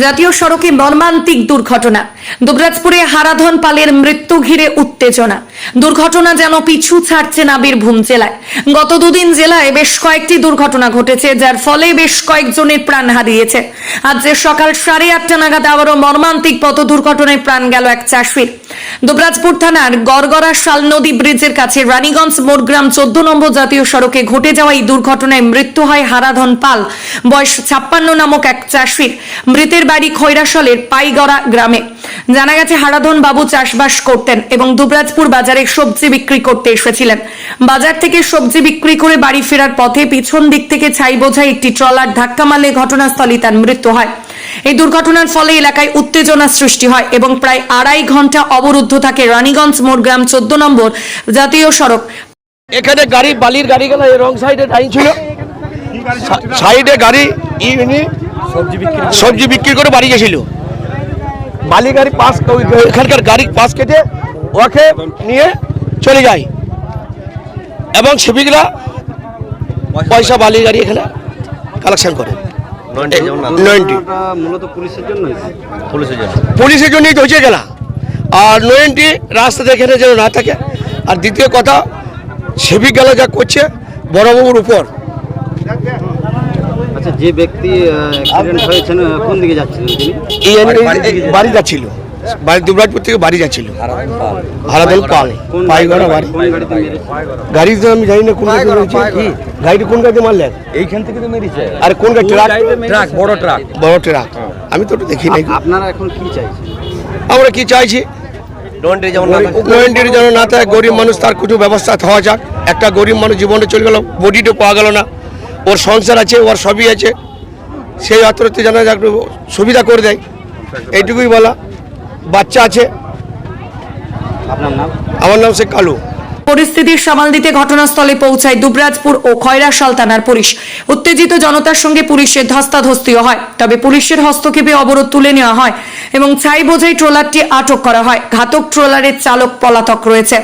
জাতীয় সড়কে মর্মান্তিক দুর্ঘটনা। দুবরাজপুরে হারাধন পালের মৃত্যু ঘিরে উত্তেজনা। দুর্ঘটনা যেন পিছু ছাড়ছে না বীরভূম জেলায়। গত দুদিন জেলায় বেশ কয়েকটি দুর্ঘটনা ঘটেছে, যার ফলে বেশ কয়েকজনের প্রাণ হারিয়েছে। আজ সকাল সাড়ে আটটা নাগাদ আবারও মর্মান্তিক পথ দুর্ঘটনায় প্রাণ গেল এক চাষির। দুবরাজপুর থানার গড়গড়া শাল নদী ব্রিজের কাছে রানীগঞ্জ মোড়গ্রাম চোদ্দ নম্বর জাতীয় সড়কে ঘটে যাওয়া এই দুর্ঘটনায় মৃত্যু হয় হারাধন পাল, বয়স ছাপ্পান্ন নামক এক চাষির। মৃতের বাড়ি খৈরাশলের পাইগড়া গ্রামে। জানা গেছে, হারাধন বাবু চাষবাস করতেন এবং দুবরাজপুর বাজারে সবজি বিক্রি করতে এসেছিলেন। বাজার থেকে সবজি বিক্রি করে বাড়ি ফেরার পথে পিছন দিক থেকে ছাই বোঝাই একটি ট্রলার ধাক্কা মারলে ঘটনাস্থলে তার মৃত্যু হয়। এই দুর্ঘটনার ফলে এলাকায় উত্তেজনা সৃষ্টি হয় এবং প্রায় আড়াই ঘণ্টা অবরুদ্ধ থাকে রানীগঞ্জ মোড়গ্রাম চোদ্দ নম্বর জাতীয় সড়ক। এখানে গাড়ি, বালির গাড়ি গেল, এই রং সাইডে লাইন ছিল। সাইডে গাড়ি ইনি সবজি বিক্রি করে বাড়ি গেছিল। বালি গাড়ি পাস এখানকার গাড়ি পাস কেটে ওকে নিয়ে চলে যায়। এবং সেবিকরা পয়সা বালি গাড়ি এখানে কালেকশন করে। নয়েন্টি? মূলত পুলিশের জন্য পুলিশের জন্য। পুলিশের জন্যই তো হচ্ছে গেলা। আর নয়েন্টি রাস্তা এখানে যেন না থাকে। আর দ্বিতীয় কথা সেবিক গেলা যা করছে বড়বাবুর উপর। আচ্ছা যে ব্যক্তি অ্যাক্সিডেন্ট হয়েছেন কোন দিকে যাচ্ছিলেন তিনি? বাড়ি যাচ্ছিল বাড়ি দুবরাজপুর থেকে বাড়ি যাচ্ছিল। হারাদল পাল পাইগড়া বাড়ি। কোন গাড়িতে মেরেছে গাড়ি তো আমি জানি না কোন গাড়ি গাড়িটি কোন গাড়িতে মারলেন এইখান থেকে তো মেরেছে। আর কোন গাড়ি ট্রাক। ট্রাক বড় ট্রাক। বড় ট্রাক। আমি তো দেখি নাই আপনারা এখন কি চাইছেন? আমরা কি চাইছি। যেন না থাকে গরিব মানুষ তার কিছু ব্যবস্থা হওয়া যাক। একটা গরিব মানুষ জীবনে চলে গেল বডিটা পাওয়া গেল না। ওর সংসার আছে ওর সবই আছে। সেই অর্থতে যেন সুবিধা করে দেয়। এইটুকুই বলা। বাচ্চা আছে। আপনার নাম? আমার নাম সে কালু। পরিস্থিতির সামাল দিতে ঘটনাস্থলে পৌঁছায় দুবরাজপুর ও খয়রাশাল থানার পুলিশ। উত্তেজিত জনতার সঙ্গে পুলিশের ধস্তাধস্তিও হয়, তবে পুলিশের হস্তক্ষেপে অবরোধ তুলে নেওয়া হয় এবং ছাই বোঝাই ট্রলারটি আটক করা হয়। ঘাতক ট্রলারের চালক পলাতক রয়েছে।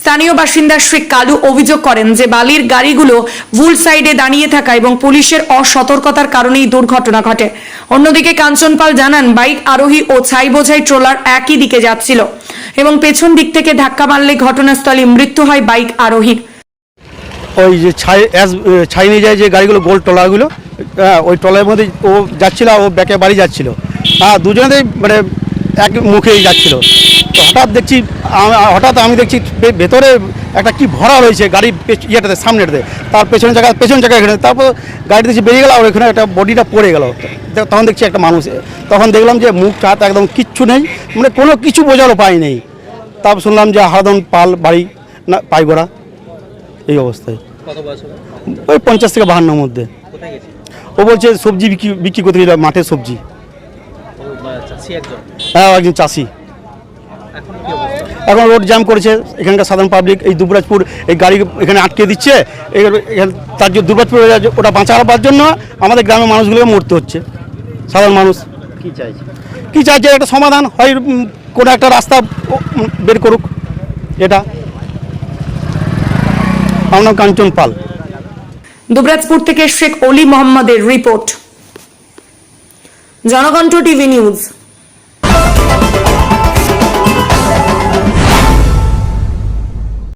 স্থানীয় বাসিন্দা শ্রী কালু অভিযোগ করেন যে, বালির গাড়িগুলো ভুল সাইডে দাঁড়িয়ে থাকা এবং পুলিশের অসতর্কতার কারণেই দুর্ঘটনা ঘটে। অন্যদিকে কাঞ্চন পাল জানান, বাইক আরোহী ও ছাই বোঝাই ট্রলার একই দিকে যাচ্ছিল। এবং পেছন দিক থেকে ধাক্কা মারলে ঘটনাস্থলে মৃত্যু হয় বাইক আরোহীর। ওই যে ছাই ছাই নিয়ে যায় যে গাড়িগুলো, গোল টলাগুলো ওই টলার মধ্যে ও যাচ্ছিল, ও ব্যাকে বাড়ি যাচ্ছিল। হ্যাঁ দুজনেতেই মানে এক মুখেই যাচ্ছিল। হঠাৎ দেখছি হঠাৎ আমি দেখছি ভেতরে একটা কি ভরা রয়েছে গাড়ির ইয়েটাতে সামনেটাতে তার পেছনের জায়গা পেছন জায়গায় এখানে। তারপর গাড়ি দেখছি বেরিয়ে গেল আর ওখানে একটা বডিটা পড়ে গেল। তখন দেখছি একটা মানুষ। তখন দেখলাম যে মুখ হাত একদম কিচ্ছু নেই। মানে কোনো কিছু বোঝার উপায় নেই। তারপর শুনলাম যে হারাদন পাল বাড়ি না পাইগোড়া। এই অবস্থায়। ওই পঞ্চাশ থেকে বাহান্নর মধ্যে। ও বলছে সবজি বিক্রি বিক্রি করতে গেছিল মাঠের সবজি। হ্যাঁ একজন চাষি। এখন রোড জ্যাম করেছে এখানকার সাধারণ পাবলিক এই দুবরাজপুর এই গাড়ি এখানে আটকে দিচ্ছে তার জন্য দুবরাজপুর ওটা বাঁচাবার জন্য আমাদের গ্রামের মানুষগুলোকে মরতে হচ্ছে সাধারণ মানুষ। কি চাইছে? কি চাইছে? একটা সমাধান হয় কোনো একটা রাস্তা বের করুক এটা। আমার নাম কাঞ্চন পাল। দুবরাজপুর থেকে শেখ অলি মোহাম্মদের রিপোর্ট। Janakantha TV news.